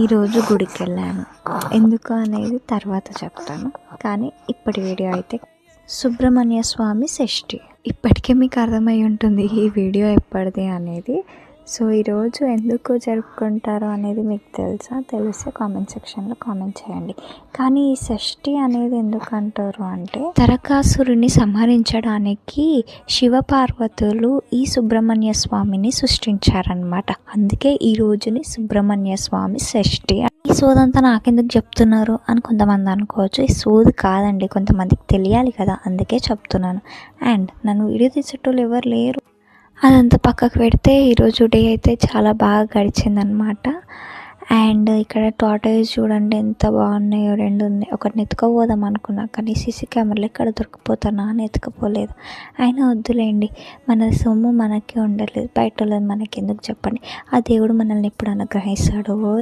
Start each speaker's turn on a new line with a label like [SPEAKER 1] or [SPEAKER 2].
[SPEAKER 1] ఈరోజు గుడికి వెళ్ళాను ఎందుకు అనేది తర్వాత చెప్తాను. కానీ ఇప్పటి వీడియో అయితే సుబ్రహ్మణ్య స్వామి షష్ఠి. ఇప్పటికే మీకు అర్థమై ఉంటుంది ఈ వీడియో ఎప్పటిది అనేది. సో ఈరోజు ఎందుకు జరుపుకుంటారు అనేది మీకు తెలుసా? తెలిస్తే కామెంట్ సెక్షన్లో కామెంట్ చేయండి. కానీ ఈ షష్ఠి అనేది ఎందుకు అంటారు అంటే తరకాసురుని సంహరించడానికి శివపార్వతులు ఈ సుబ్రహ్మణ్య స్వామిని సృష్టించారనమాట అందుకే ఈ రోజుని సుబ్రహ్మణ్య స్వామి షష్ఠి ఈ సోదంతా నాకెందుకు చెప్తున్నారు అని కొంతమంది అనుకోవచ్చు. ఈ సోది కాదండి కొంతమందికి తెలియాలి కదా అందుకే చెప్తున్నాను. అండ్ నన్ను వీడియో తీసేటోళ్ళు ఎవరు లేరు. అదంతా పక్కకు పెడితే ఈరోజు డే అయితే చాలా బాగా గడిచిందనమాట అండ్ ఇక్కడ టాటాయిస్ చూడండి ఎంత బాగున్నాయో. రెండు ఉన్నాయి. ఒకటిని ఎత్తుకోపోదాం అనుకున్నా కానీ సీసీ కెమెరాలు ఎక్కడ దొరికిపోతానా? అని ఎత్తుకపోలేదు అయినా వద్దులేండి. మన సొమ్ము మనకే ఉండలేదు బయట వాళ్ళని మనకి ఎందుకు చెప్పండి? ఆ దేవుడు మనల్ని ఎప్పుడు అనుగ్రహిస్తాడో